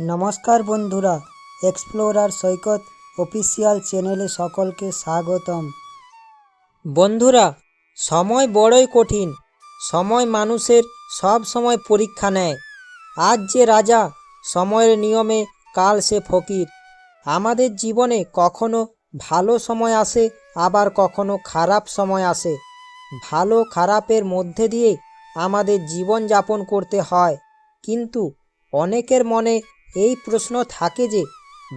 নমস্কার বন্ধুরা এক্সপ্লোরার সৈকত অফিসিয়াল চ্যানেলে সকলকে স্বাগতম। বন্ধুরা, সময় বড়ই কঠিন। সময় মানুষের সব সময় পরীক্ষা নেয়। আজ যে রাজা, সময়ের নিয়মে কাল সে ফকির। আমাদের জীবনে কখনো ভালো সময় আসে, আবার কখনো খারাপ সময় আসে। ভালো খারাপের মধ্যে দিয়ে আমাদের জীবন যাপন করতে হয়। কিন্তু অনেকের মনে এই প্রশ্ন থাকে যে,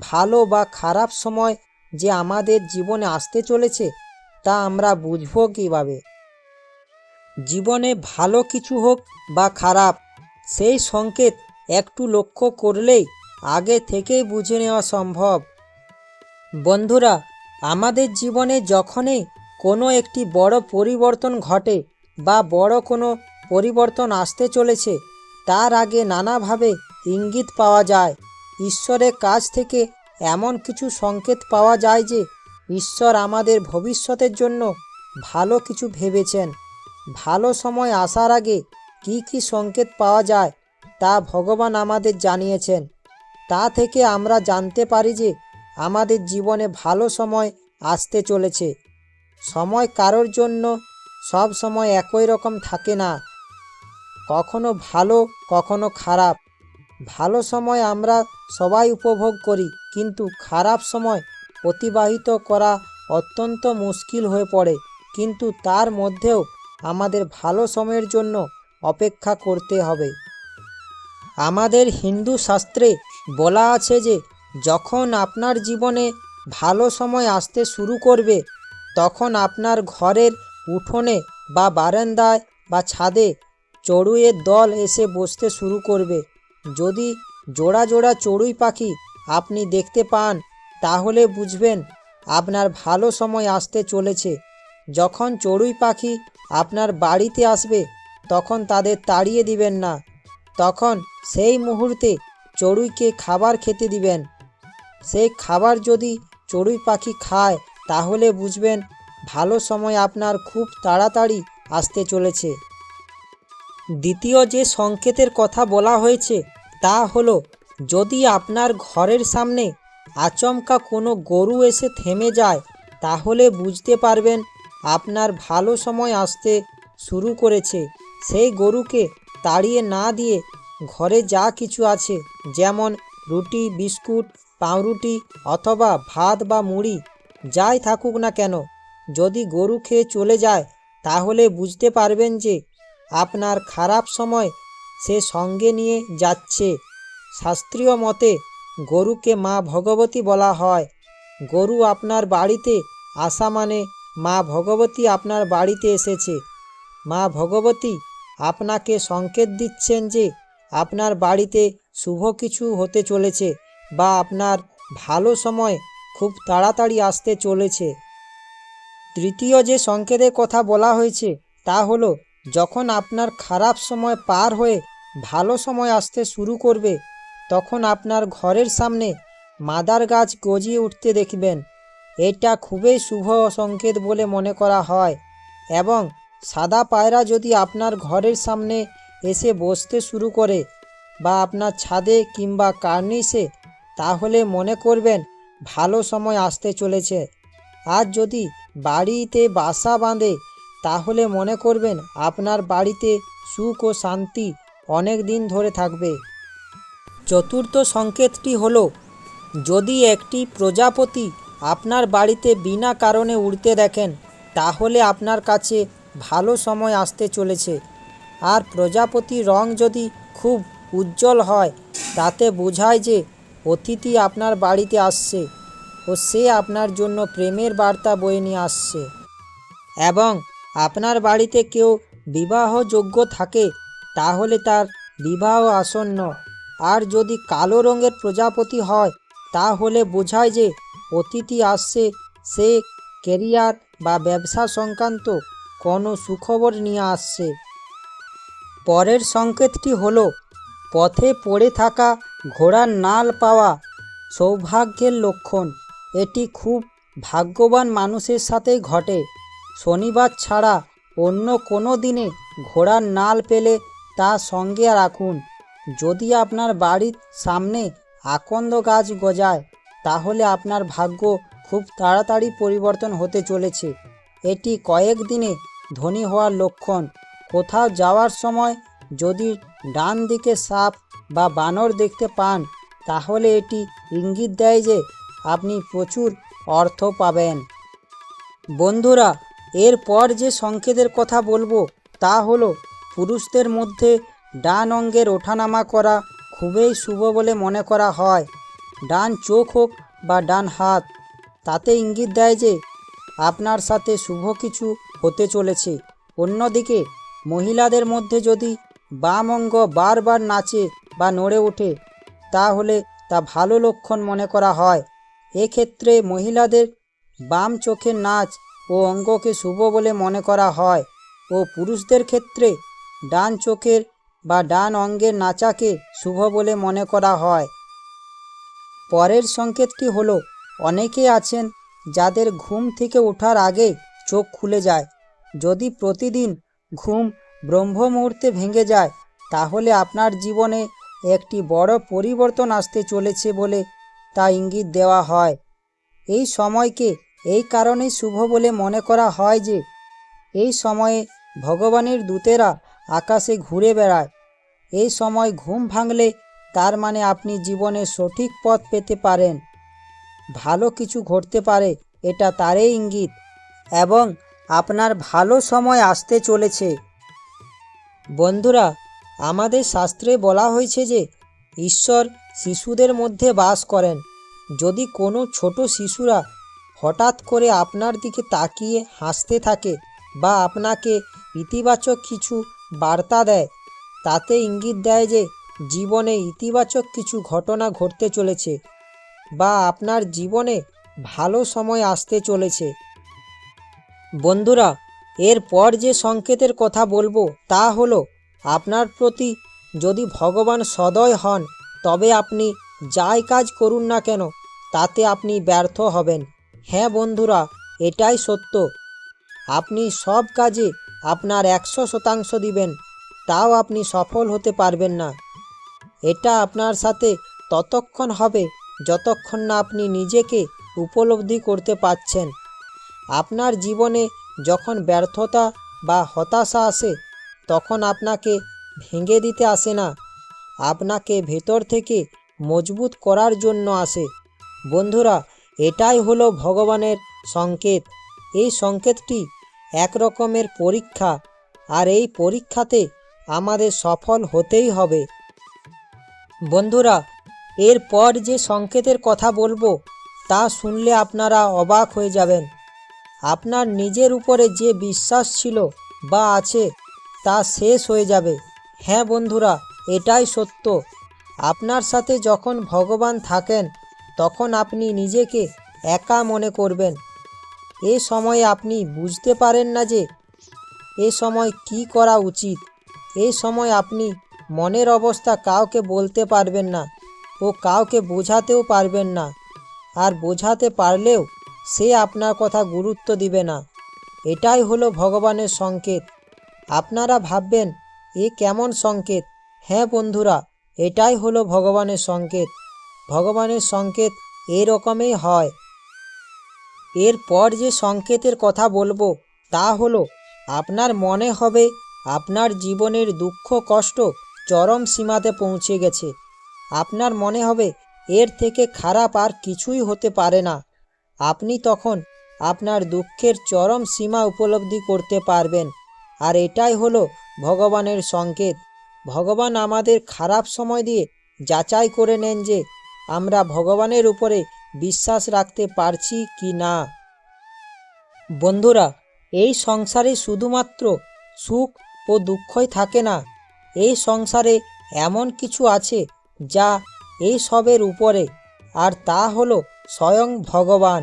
ভালো বা খারাপ সময় যে আমাদের জীবনে আসতে চলেছে, তা আমরা বুঝব কীভাবে? জীবনে ভালো কিছু হোক বা খারাপ, সেই সংকেত একটু লক্ষ্য করলেই আগে থেকেই বুঝে নেওয়া সম্ভব। বন্ধুরা, আমাদের জীবনে যখনই কোনো একটি বড় পরিবর্তন ঘটে বা বড় কোনো পরিবর্তন আসতে চলেছে, তার আগে নানাভাবে ইঙ্গিত পাওয়া যায়। ঈশ্বরের কাছ থেকে এমন কিছু সংকেত পাওয়া যায় যে, ঈশ্বর আমাদের ভবিষ্যতের জন্য ভালো কিছু ভেবেছেন। ভালো সময় আসার আগে কি কি সংকেত পাওয়া যায় তা ভগবান আমাদের জানিয়েছেন। তা থেকে আমরা জানতে পারি যে, আমাদের জীবনে ভালো সময় আসতে চলেছে। সময় কারোর জন্য সব সময় একই রকম থাকে না। কখনো ভালো, কখনো খারাপ। ভালো সময় আমরা সবাই উপভোগ করি, কিন্তু খারাপ সময় অতিবাহিত করা অত্যন্ত মুশকিল হয়ে পড়ে, কিন্তু তার মধ্যেও আমাদের ভালো সময়ের জন্য অপেক্ষা করতে হবে। আমাদের হিন্দু শাস্ত্রে বলা আছে যে, যখন আপনার জীবনে ভালো সময় আসতে শুরু করবে, তখন আপনার ঘরের উঠোনে বা বারান্দায় বা ছাদে চড়ুয়ের দল এসে বসতে শুরু করবে। যদি জোড়া জোড়া চড়ুই পাখি আপনি দেখতে পান, তাহলে বুঝবেন আপনার ভালো সময় আসতে চলেছে। যখন চড়ুই পাখি আপনার বাড়িতে আসবে, তখন তাদের তাড়িয়ে দিবেন না। তখন সেই মুহূর্তে চড়ুইকে খাবার খেতে দিবেন। সেই খাবার যদি চড়ুই পাখি খায়, তাহলে বুঝবেন ভালো সময় আপনার খুব তাড়াতাড়ি আসতে চলেছে। দ্বিতীয় যে সংকেতের কথা বলা হয়েছে, তা হলো, যদি আপনার ঘরের সামনে আচমকা কোনো গরু এসে থেমে যায়, তাহলে বুঝতে পারবেন আপনার ভালো সময় আসতে শুরু করেছে। সেই গরুকে তাড়িয়ে না দিয়ে ঘরে যা কিছু আছে, যেমন রুটি, বিস্কুট, পাউরুটি অথবা ভাত বা মুড়ি, যাই থাকুক না কেন, যদি গরু খেয়ে চলে যায়, তাহলে বুঝতে পারবেন যে আপনার খারাপ সময় সে সঙ্গে নিয়ে যাচ্ছে। শাস্ত্রীয় মতে, গরুকে মা ভগবতী বলা হয়। গরু আপনার বাড়িতে আসা মানে মা ভগবতী আপনার বাড়িতে এসেছে। মা ভগবতী আপনাকে সংকেত দিচ্ছেন যে আপনার বাড়িতে শুভ কিছু হতে চলেছে বা আপনার ভালো সময় খুব তাড়াতাড়ি আসতে চলেছে। তৃতীয় যে সংকেতের কথা বলা হয়েছে তা হলো যখন আপনার খারাপ সময় পার হয়ে ভালো সময় আসতে শুরু করবে, তখন আপনার ঘরের সামনে মাদার গাছ গজিয়ে উঠতে দেখবেন। এটা খুবই শুভ সংকেত বলে মনে করা হয় এবং সাদা পায়রা যদি আপনার ঘরের সামনে এসে বসতে শুরু করে বা আপনার ছাদে কিংবা কার্নিসে, তাহলে মনে করবেন ভালো সময় আসতে চলেছে। আর যদি বাড়িতে বাসা বাঁধে তাহলে মনে করবেন আপনার বাড়িতে সুখ ও শান্তি অনেক দিন ধরে থাকবে। চতুর্থ সংকেতটি হলো, যদি একটি প্রজাপতি আপনার বাড়িতে বিনা কারণে উড়তে দেখেন, তাহলে আপনার কাছে ভালো সময় আসতে চলেছে। আর প্রজাপতির রং যদি খুব উজ্জ্বল হয়, তাতে বোঝায় যে অতিথি আপনার বাড়িতে আসছে ও সে আপনার জন্য প্রেমের বার্তা বয়ে নিয়ে আসছে। এবং আপনার বাড়িতে কেউ বিবাহযোগ্য থাকে, তাহলে তার বিবাহ আসন্ন। আর যদি কালো রঙের প্রজাপতি হয়, তাহলে বোঝায় যে অতিথি আসছে, সে কেরিয়ার বা ব্যবসা সংক্রান্ত কোনো সুখবর নিয়ে আসছে। পরের সংকেতটি হলো, পথে পড়ে থাকা ঘোড়ার নাল পাওয়া সৌভাগ্যের লক্ষণ। এটি খুব ভাগ্যবান মানুষের সাথেই ঘটে। শনিবার ছাড়া অন্য কোনো দিনে ঘোড়ার নাল পেলে তা সঙ্গে রাখুন। যদি আপনার বাড়ির সামনে আকন্দ গাছ গজায়, তাহলে আপনার ভাগ্য খুব তাড়াতাড়ি পরিবর্তন হতে চলেছে। এটি কয়েক দিনে ধনী হওয়ার লক্ষণ। কোথাও যাওয়ার সময় যদি ডান দিকে সাপ বা বানর দেখতে পান, তাহলে এটি ইঙ্গিত দেয় যে আপনি প্রচুর অর্থ পাবেন। বন্ধুরা এরপর যে সংকেতের কথা বলব, তা হলো, পুরুষদের মধ্যে ডান অঙ্গের ওঠানামা করা খুবই শুভ বলে মনে করা হয়। ডান চোখ হোক বা ডান হাত, তাতে ইঙ্গিত দেয় যে, আপনার সাথে শুভ কিছু হতে চলেছে। অন্যদিকে, মহিলাদের মধ্যে যদি বাম অঙ্গ বারবার নাচে বা নড়ে ওঠে, তাহলে তা ভালো লক্ষণ মনে করা হয়। এক্ষেত্রে মহিলাদের বাম চোখের নাচ ও অঙ্গকে শুভ বলে মনে করা হয় ও পুরুষদের ক্ষেত্রে ডান চোখের বা ডান অঙ্গের নাচাকে শুভ বলে মনে করা হয়। পরের সংকেতটি হলো, অনেকে আছেন যাদের ঘুম থেকে ওঠার আগে চোখ খুলে যায়। যদি প্রতিদিন ঘুম ব্রহ্ম মুহূর্তে ভেঙে যায়, তাহলে আপনার জীবনে একটি বড় পরিবর্তন আসতে চলেছে বলে তা ইঙ্গিত দেওয়া হয়। এই সময়কে এই কারণেই শুভ বলে মনে করা হয় যে, এই সময়ে ভগবানের দূতেরা আকাশে ঘুরে বেড়ায়। এই সময় ঘুম ভাঙলে তার মানে আপনি জীবনে সঠিক পথ পেতে পারেন। ভালো কিছু ঘটতে পারে, এটা তারই ইঙ্গিত এবং আপনার ভালো সময় আসতে চলেছে। বন্ধুরা, আমাদের শাস্ত্রে বলা হয়েছে যে, ঈশ্বর শিশুদের মধ্যে বাস করেন। যদি কোনো ছোট শিশুরা হঠাৎ করে আপনার দিকে তাকিয়ে হাসতে থাকে বা আপনাকে ইতিবাচক কিছু বার্তা দেয়। তাতে ইঙ্গিত দেয় যে জীবনে ইতিবাচক কিছু ঘটনা ঘটতে চলেছে বা আপনার জীবনে ভালো সময় আসতে চলেছে। বন্ধুরা, এরপর যে সংকেতের কথা বলব তা হলো, আপনার প্রতি যদি ভগবান সদয় হন, তবে আপনি যাই কাজ করুন না কেন, তাতে আপনি ব্যর্থ হবেন। হ্যাঁ বন্ধুরা, এটাই সত্য। আপনি সব কাজে আপনার একশো শতাংশ দিবেন, তাও আপনি সফল হতে পারবেন না। এটা আপনার সাথে ততক্ষণ হবে যতক্ষণ না আপনি নিজেকে উপলব্ধি করতে পারছেন। আপনার জীবনে যখন ব্যর্থতা বা হতাশা আসে, তখন আপনাকে ভেঙে দিতে আসে না। আপনাকে ভেতর থেকে মজবুত করার জন্য আসে। বন্ধুরা এটাই হলো ভগবানের সংকেত। এই সংকেতটি এক রকমের পরীক্ষা, আর এই পরীক্ষাতে আমাদের সফল হতেই হবে। বন্ধুরা, এরপর যে সংকেতের কথা বলব, তা শুনলে আপনারা অবাক হয়ে যাবেন। আপনার নিজের উপরে যে বিশ্বাস ছিল বা আছে, তা শেষ হয়ে যাবে। হ্যাঁ বন্ধুরা, এটাই সত্য। আপনার সাথে যখন ভগবান থাকেন তখন আপনি নিজেকে একা মনে করবেন। এ সময় আপনি বুঝতে পারেন না যে এ সময় কি করা উচিত। এ সময় আপনি মনের অবস্থা কাউকে বলতে পারবেন না ও কাউকে বোঝাতেও পারবেন না। আর বোঝাতে পারলেও সে আপনার কথা গুরুত্ব দিবে না। এটাই হলো ভগবানের সংকেত। আপনারা ভাববেন, এ কেমন সংকেত? হ্যাঁ বন্ধুরা, এটাই হলো ভগবানের সংকেত। ভগবানের সংকেত এরকমই হয়। এরপর যে সংকেতের কথা বলব, তা হলো, আপনার মনে হবে আপনার জীবনের দুঃখ কষ্ট চরম সীমাতে পৌঁছে গেছে। আপনার মনে হবে এর থেকে খারাপ আর কিছুই হতে পারে না। আপনি তখন আপনার দুঃখের চরম সীমা উপলব্ধি করতে পারবেন। আর এটাই হলো ভগবানের সংকেত। ভগবান আমাদের খারাপ সময় দিয়ে যাচাই করে নেন যে আমরা ভগবানের উপরে বিশ্বাস রাখতে পারছি কি না? বন্ধুরা, এই সংসারে শুধুমাত্র সুখ ও দুঃখই থাকে না। এই সংসারে এমন কিছু আছে যা এই সবের উপরে, আর তা হলো স্বয়ং ভগবান।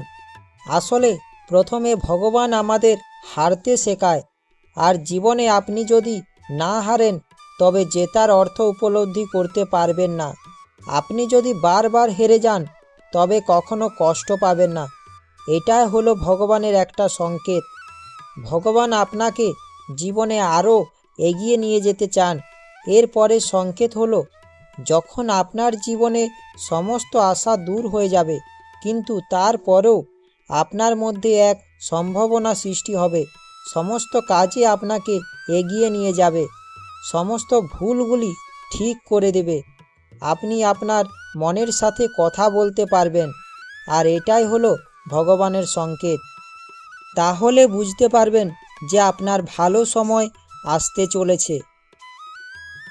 আসলে প্রথমে ভগবান আমাদের হারতে শেখায়, আর জীবনে আপনি যদি না হারেন, তবে জেতার অর্থ উপলব্ধি করতে পারবেন না। আপনি যদি বারবার হেরে যান, তবে কখনো কষ্ট পাবেন না। এটাই হলো ভগবানের একটা সংকেত। ভগবান আপনাকে জীবনে আরও এগিয়ে নিয়ে যেতে চান। এরপরে সংকেত হলো, যখন আপনার জীবনে সমস্ত আশা দূর হয়ে যাবে, কিন্তু তারপরেও আপনার মধ্যে এক সম্ভাবনা সৃষ্টি হবে। সমস্ত কাজে আপনাকে এগিয়ে নিয়ে যাবে। সমস্ত ভুলগুলি ঠিক করে দেবে। আপনি আপনার মনের সাথে কথা বলতে পারবেন। আর এটাই হলো ভগবানের সংকেত। তাহলে বুঝতে পারবেন যে আপনার ভালো সময় আসতে চলেছে।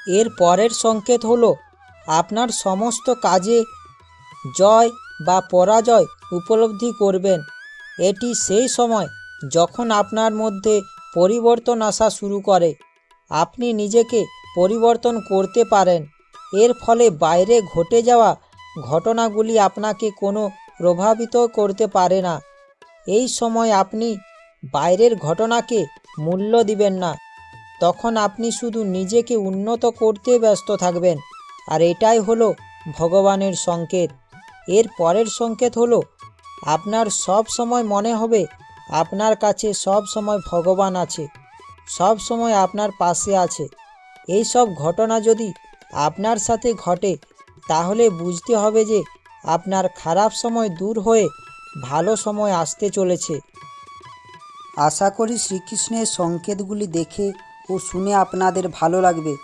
এর পরের সংকেত হলো আপনার সমস্ত কাজে জয় বা পরাজয় উপলব্ধি করবেন। এটি সেই সময় যখন আপনার মধ্যে পরিবর্তন আসা শুরু করে। আপনি নিজেকে পরিবর্তন করতে পারেন। এর ফলে বাইরে ঘটে যাওয়া ঘটনাগুলি আপনাকে কোনো প্রভাবিত করতে পারে না। এই সময় আপনি বাইরের ঘটনাকে মূল্য দিবেন না। তখন আপনি শুধু নিজেকে উন্নত করতে ব্যস্ত থাকবেন। আর এটাই হলো ভগবানের সংকেত। এর পরের সংকেত হলো, আপনার সব সময় মনে হবে আপনার কাছে সব সময় ভগবান আছে, সব সময় আপনার পাশে আছে। এই সব ঘটনা যদি আপনার সাথে ঘটে, তাহলে বুঝতে হবে যে আপনার খারাপ সময় দূর হয়ে ভালো সময় আসতে চলেছে। আশা করি শ্রীকৃষ্ণের সংকেতগুলি দেখে ও শুনে আপনাদের ভালো লাগবে।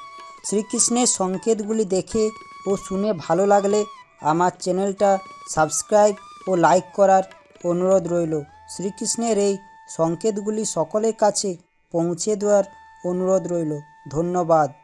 শ্রীকৃষ্ণের সংকেতগুলি দেখে ও শুনে ভালো লাগলে আমার চ্যানেলটা সাবস্ক্রাইব ও লাইক করার অনুরোধ রইল। শ্রীকৃষ্ণের এই সংকেতগুলি সকলের কাছে পৌঁছে দেওয়ার অনুরোধ রইল। ধন্যবাদ।